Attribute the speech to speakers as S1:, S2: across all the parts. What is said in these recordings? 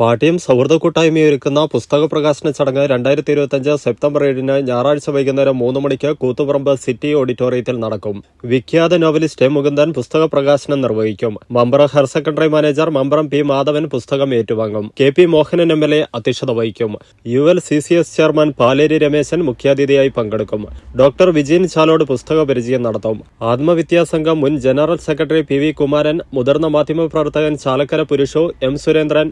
S1: പാട്ടിയും സൗഹൃദ കൂട്ടായ്മയും ഒരുക്കുന്ന പുസ്തക പ്രകാശന ചടങ്ങ് രണ്ടായിരത്തി ഇരുപത്തിയഞ്ച് സെപ്റ്റംബർ ഏഴിന് ഞായറാഴ്ച വൈകുന്നേരം മൂന്ന് മണിക്ക് കൂത്തുപറമ്പ് സിറ്റി ഓഡിറ്റോറിയത്തിൽ നടക്കും. വിഖ്യാത നോവലിസ്റ്റ് മുകുന്ദൻ പുസ്തക പ്രകാശനം നിർവഹിക്കും. Mambaram higher secondary manager Mambaram P Madhavan പുസ്തകം ഏറ്റുവാങ്ങും. K P Mohanan M L A അധ്യക്ഷത വഹിക്കും. U L C C S chairman Paleri Rameshan മുഖ്യാതിഥിയായി പങ്കെടുക്കും. ഡോക്ടർ വിജയൻ ചാലോട് പുസ്തക പരിചയം നടത്തും. ആത്മവിദ്യാസംഘം മുൻ general secretary P V Kumaran മുതിർന്ന മാധ്യമപ്രവർത്തകൻ Chalakkara പുരുഷോ M Surendran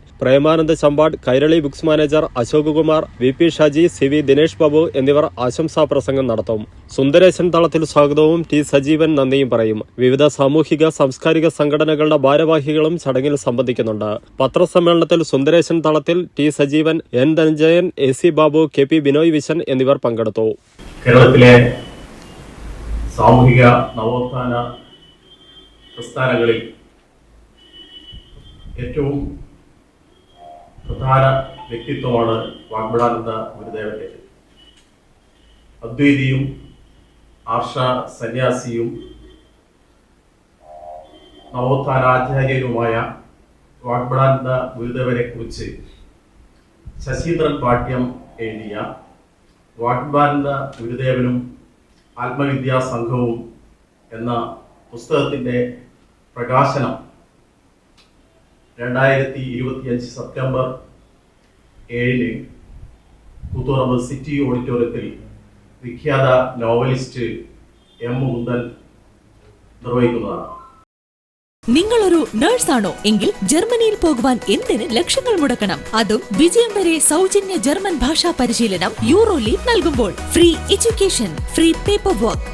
S1: Premanand Champad Kairali books manager Ashok Kumar V P Shaji C V Dinesh Babu എന്നിവർ ആശംസാ പ്രസംഗം നടത്തും. സുന്ദരേശൻ തളത്തിൽ സ്വാഗതവും ടി സജീവൻ നന്ദിയും പറയും. വിവിധ സാമൂഹിക സാംസ്കാരിക സംഘടനകളുടെ ഭാരവാഹികളും ചടങ്ങിൽ സംബന്ധിക്കുന്നുണ്ട്. പത്രസമ്മേളനത്തിൽ Sundaresan Thalathil T Sajeevan N Dhananjayan A C Babu K P Binoy Vishan എന്നിവർ പങ്കെടുത്തു.
S2: കേരളത്തിലെ സാമൂഹിക നവോത്ഥാന പ്രസ്ഥാനങ്ങളിൽ ഏറ്റവും പ്രധാന വ്യക്തിത്വമാണ് വാഗ്ബടാനന്ദ ഗുരുദേവന്റെ അദ്വൈതിയും ആർഷ സന്യാസിയും നവോത്ഥാനാചാര്യനുമായ വാഗ്ബടാനന്ദ ഗുരുദേവനെ കുറിച്ച് ശശീന്ദ്രൻ പാഠ്യം എഴുതിയ വാഗ്ബാനന്ദ ഗുരുദേവനും ആത്മവിദ്യാ സംഘവും എന്ന പുസ്തകത്തിന്റെ പ്രകാശനം രണ്ടായിരത്തി ഇരുപത്തിയഞ്ച് സെപ്റ്റംബർ ഏഴിന് കൂത്തുറമ്പ് സിറ്റി ഓഡിറ്റോറിയത്തിൽ വിഖ്യാത നോവലിസ്റ്റ് എം മുകുന്ദൻ നിർവഹിക്കുന്നതാണ്.
S3: നിങ്ങളൊരു നേഴ്സാണോ എങ്കിൽ ജർമ്മനിയിൽ പോകുവാൻ എന്തിന് ലക്ഷങ്ങൾ മുടക്കണം? അതും വിജയം വരെ സൗജന്യ ജർമ്മൻ ഭാഷാ പരിശീലനം യൂറോ ലീഗ് നൽകുമ്പോൾ. Free education free paper work